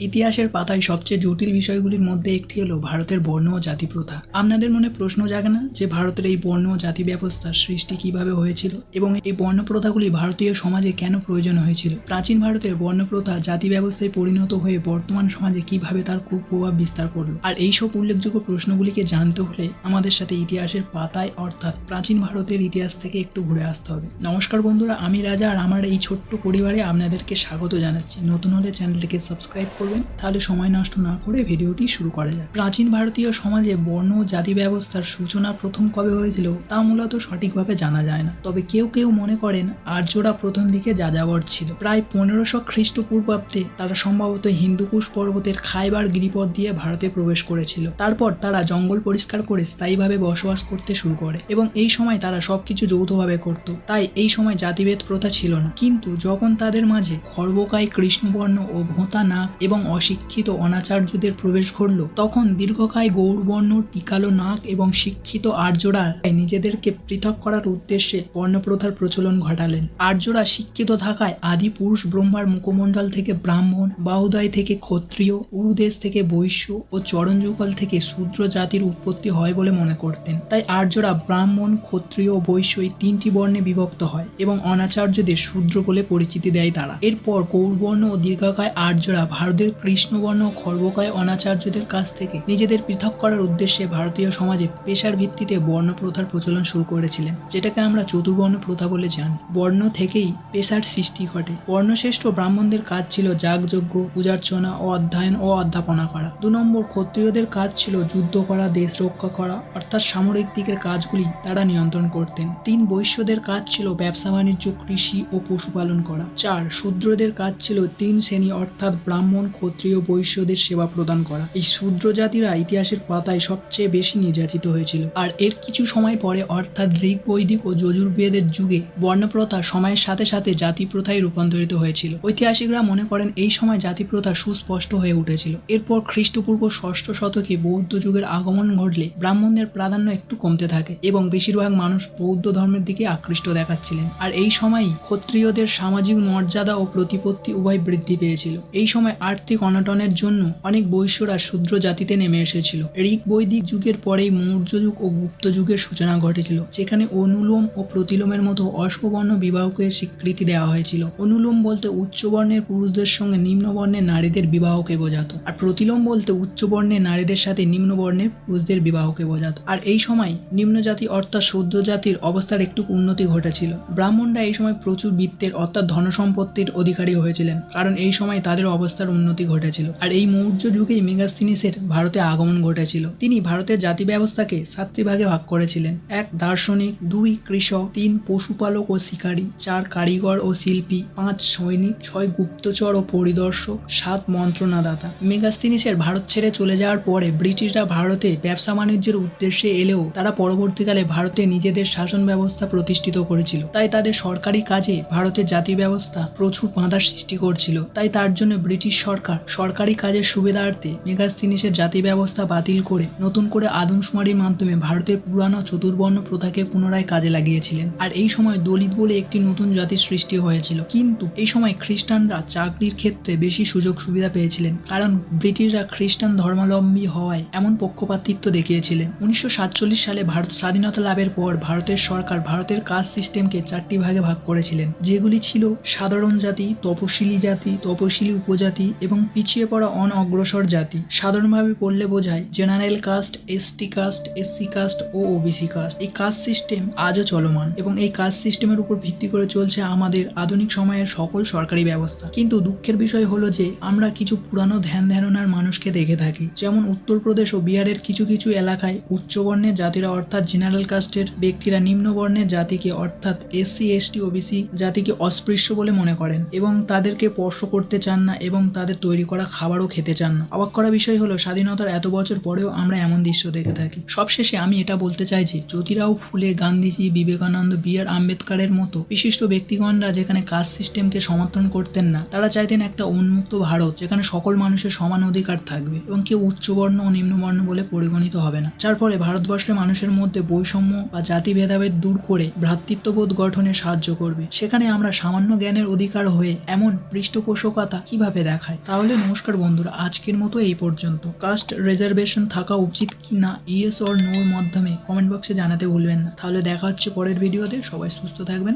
ইতিহাসের পাতায় সবচেয়ে জটিল বিষয়গুলির মধ্যে একটি হলো ভারতের বর্ণ ও জাতি প্রথা। আপনাদের মনে প্রশ্ন জাগে না যে ভারতের এই বর্ণ ও জাতি ব্যবস্থার সৃষ্টি কীভাবে হয়েছিল এবং এই বর্ণ প্রথাগুলি ভারতীয় সমাজে কেন প্রয়োজন হয়েছিল? প্রাচীন ভারতের বর্ণ প্রথা জাতি ব্যবস্থায় পরিণত হয়ে বর্তমান সমাজে কীভাবে তার কুপ্রভাব বিস্তার করল? আর এইসব উল্লেখযোগ্য প্রশ্নগুলিকে জানতে হলে আমাদের সাথে ইতিহাসের পাতায় অর্থাৎ প্রাচীন ভারতের ইতিহাস থেকে একটু ঘুরে আসতে হবে। নমস্কার বন্ধুরা, আমি রাজা আর আমার এই ছোট্ট পরিবারে আপনাদেরকে স্বাগত জানাচ্ছি। নতুন হলে চ্যানেলটিকে সাবস্ক্রাইব করবেন তাহলে সময় নষ্ট না করে ভিডিওটি শুরু করা যায় প্রাচীন ভারতীয় সমাজে বর্ণ, জাতি ব্যবস্থার সূচনা প্রথম কবে হয়েছিল, তা মূলত সঠিকভাবে জানা যায় না। তবে কেউ কেউ মনে করেন, আর্যরা প্রথম দিকে যাযাবর ছিল। প্রায় পনেরোশো খ্রিস্টপূর্বাব্দে তারা সম্ভবত হিন্দুকুশ পর্বতের খাইবার গিরিপথ দিয়ে ভারতে প্রবেশ করেছিল। তারপর তারা জঙ্গল পরিষ্কার করে স্থায়ীভাবে বসবাস করতে শুরু করে এবং এই সময় তারা সবকিছু যৌথভাবে করত। তাই এই সময় জাতিভেদ প্রথা ছিল না। কিন্তু যখন তাদের মাঝে খর্বকায় কৃষ্ণবর্ণ ও ভোঁতা নাক এবং অশিক্ষিত অনাচার্যদের প্রবেশ ঘটল। তখন দীর্ঘকায় গৌরবর্ণ টিকালো নাক এবং শিক্ষিত আর্যরা নিজেদেরকে পৃথক করার উদ্দেশ্যে বর্ণপ্রথার প্রচলন ঘটালেন। আর্যরা শিক্ষিত থাকায় আদি পুরুষ ব্রহ্মার মুখমণ্ডল থেকে ব্রাহ্মণ, বাহুদয় থেকে ক্ষত্রিয়, উরুদেশ থেকে বৈশ্য ও চরণযুগল থেকে শূদ্র জাতির উৎপত্তি হয় বলে মনে করতেন। তাই আর্যরা ব্রাহ্মণ, ক্ষত্রিয় ও বৈশ্য এই তিনটি বর্ণে বিভক্ত হয় এবং অনাচার্যদের শূদ্র বলে পরিচিতি দেয় তারা। এরপর গৌরবর্ণ ও দীর্ঘকায় আর্যরা ভারতের কৃষ্ণবর্ণ ও খর্বকায় অনাচার্যদের কাছ থেকে নিজেদের পৃথক করার উদ্দেশ্যে ভারতীয় সমাজে পেশার ভিত্তিতে বর্ণ প্রথার প্রচলন শুরু করেছিলেন। যেটাকে আমরা চতুর্বর্ণ প্রথা বলে জানি। বর্ণ থেকেই পেশার সৃষ্টি ঘটে। বর্ণশ্রেষ্ঠ ব্রাহ্মণদের কাজ ছিল যাগযজ্ঞ, পূজার্চনা ও অধ্যয়ন ও অধ্যাপনা করা। দু নম্বর ক্ষত্রিয়দের কাজ ছিল যুদ্ধ করা, দেশ রক্ষা করা, অর্থাৎ সামরিক দিকের কাজগুলি তারা নিয়ন্ত্রণ করতেন। তিন বৈশ্যদের কাজ ছিল ব্যবসা বাণিজ্য, কৃষি ও পশুপালন করা। চার, শূদ্রদের কাজ ছিল তিন শ্রেণি, অর্থাৎ ব্রাহ্মণ ক্ষত্রিয় বৈশ্যদের সেবা প্রদান করা। এই শূদ্র জাতিরা ইতিহাসের পাতায় সবচেয়ে বেশি নির্যাতিত হয়েছিল। আর এর কিছু সময় পরে, অর্থাৎ ঋগ বৈদিক ও যজুর্বেদের যুগে, বর্ণপ্রথা সময়ের সাথে সাথে জাতি প্রথায় রূপান্তরিত হয়েছিল। ঐতিহাসিকরা মনে করেন এই সময় জাতি প্রথা সুস্পষ্ট হয়ে উঠেছিল। এরপর খ্রিস্টপূর্ব ষষ্ঠ শতকে বৌদ্ধ যুগের আগমন ঘটলে ব্রাহ্মণদের প্রাধান্য একটু কমতে থাকে এবং বেশিরভাগ মানুষ বৌদ্ধ ধর্মের দিকে আকৃষ্ট দেখাচ্ছিলেন। আর এই সময়ই ক্ষত্রিয়দের সামাজিক মর্যাদা ও প্রতিপত্তি উভয় বৃদ্ধি পেয়েছিল। এই সময় আর্থিক অনটনের জন্য অনেক বৈশ্যরা শূদ্র জাতিতে নেমে এসেছিল। ঋক বৈদিক যুগের পরেই মৌর্য যুগ ও গুপ্ত যুগের সূচনা ঘটেছিল, যেখানে অনুলোম ও প্রতিলোমের মতো অশ্ববর্ণ বিবাহকে স্বীকৃতি দেওয়া হয়েছিল। অনুলোম বলতে উচ্চবর্ণের পুরুষদের সঙ্গে নিম্নবর্ণের নারীদের বিবাহকে বোঝাতো, আর প্রতিলোম বলতে উচ্চবর্ণের নারীদের সাথে নিম্নবর্ণের পুরুষদের বিবাহকে বোঝাতো। আর এই সময় নিম্ন জাতি অর্থাৎ সদ্য জাতির অবস্থার একটু উন্নতি ঘটেছিল। ব্রাহ্মণরা এই সময় প্রচুর বৃত্তের অর্থাৎ ধনসম্পত্তির অধিকারী হয়েছিলেন, কারণ এই সময় তাদের অবস্থার উন্নতি ঘটেছিল। আর এই মৌর্য যুগেই মেগাসিনিসের ভারতে আগমন ঘটেছিল। তিনি ভারতের জাতি ব্যবস্থাকে সাতটি ভাগে ভাগ করেছিলেন। এক, দার্শনিক, দুই, কৃষক, তিন, পশুপালক ও শিকারী, চার, কারিগর ও শিল্পী, পাঁচ, সৈনিক, ছয়, গুপ্তচর ও পরিদর্শক, সাত, মন্ত্রণাদাতা। মেগাস্তিনিসের ভারত ছেড়ে চলে যাওয়ার পরে ব্রিটিশরা ভারতে ব্যবসা বাণিজ্যের উদ্দেশ্যে এলেও তারা পরবর্তীকালে ভারতে নিজেদের শাসন ব্যবস্থা প্রতিষ্ঠিত করেছিল। তাই তাদের সরকারি কাজে ভারতের জাতি ব্যবস্থা প্রচুর বাঁধার সৃষ্টি করছিল। তাই তার জন্য ব্রিটিশ সরকার সরকারি। কাজের সুবিধার্থে মেগাস্তিনিসের জাতি ব্যবস্থা বাতিল করে নতুন করে আদমশুমারির মাধ্যমে ভারতের পুরানো চতুর্বর্ণ প্রথাকে পুনরায় কাজে লাগিয়েছিলেন। আর এই সময় দলিত বলে একটি নতুন জাতির সৃষ্টি হয়েছিল। কিন্তু এই সময় খ্রিস্টানরা চাকরির ক্ষেত্রে বেশি সুযোগ সুবিধা পেয়েছিলেন। কারণ ব্রিটিশরা খ্রিস্টান ধর্মাবলম্বী হওয়ায় এমন পক্ষপাতিত্ব দেখিয়েছিলেন। উনিশশো সাতচল্লিশ সালে ভারত স্বাধীনতা লাভের পর ভারতের সরকার ভারতের কাজ সিস্টেমকে চারটি ভাগে ভাগ করেছিলেন। যেগুলি ছিল সাধারণ জাতি, তপশিলি জাতি, তপশিলি উপজাতি এবং পিছিয়ে পড়া অনগ্রসর জাতি। সাধারণভাবে পড়লে বোঝায় general caste, ST caste, SC caste ও ওবিসি কাস্ট। এই কাস্ট সিস্টেম আজও চলমান এবং এই কাস্ট সিস্টেমের উপর ভিত্তি করে চলছে আমাদের আধুনিক সময়ের সকল সরকারি ব্যবস্থা। কিন্তু দুঃখের বিষয় হলো যে, আমরা কিছু পুরানো ধ্যান ধারণার মানুষকে দেখে থাকি। যেমন উত্তরপ্রদেশ ও বিহারের কিছু কিছু এলাকায় উচ্চবর্ণের জাতিরা অর্থাৎ জেনারেল কাস্টের ব্যক্তিরা নিম্নবর্ণের জাতিকে অর্থাৎ এসসি, এসটি, ওবিসি জাতিকে অস্পৃশ্য বলে মনে করেন এবং তাদেরকে স্পর্শ করতে চান না এবং তাদের তৈরি করা খাবারও খেতে চান না। অবাক করা বিষয় হলো, স্বাধীনতার এত বছর পরেও আমরা এমন দৃশ্য দেখে থাকি। সবশেষে আমি এটা বলতে চাই যে, জ্যোতিরাও ফুলে গান্ধীজি, বিবেকানন্দ, বি আর আম্বেদকারের মতো বিশিষ্ট ব্যক্তিগণরা যেখানে কাস্ট সিস্টেমকে সমর্থন করতেন না, তারা চাইতেন একটা উন্মুক্ত ভারত, যেখানে সকল মানুষের সমান অধিকার থাকবে এবং কেউ উচ্চবর্ণ ও নিম্নবর্ণ বলে পরিগণিত হবে না। যার ফলে ভারতবর্ষের মানুষের মধ্যে বৈষম্য বা জাতি ভেদাভেদ দূর করে ভ্রাতৃত্ববোধ গঠনে সাহায্য করবে। সেখানে আমরা সামান্য জ্ঞানের অধিকার হয়ে এমন পৃষ্ঠপোষকতা কীভাবে দেখায় তাহলে নমস্কার বন্ধুরা, আজকের মতো এই পর্যন্ত। কাস্ট রিজার্ভেশন থাকা উচিত কি না ইয়েস অর নোর মাধ্যমে কমেন্ট বক্সে জানাতে ভুলবেন না। তাহলে দেখা হচ্ছে পরের ভিডিওতে সবাই সুস্থ থাকবেন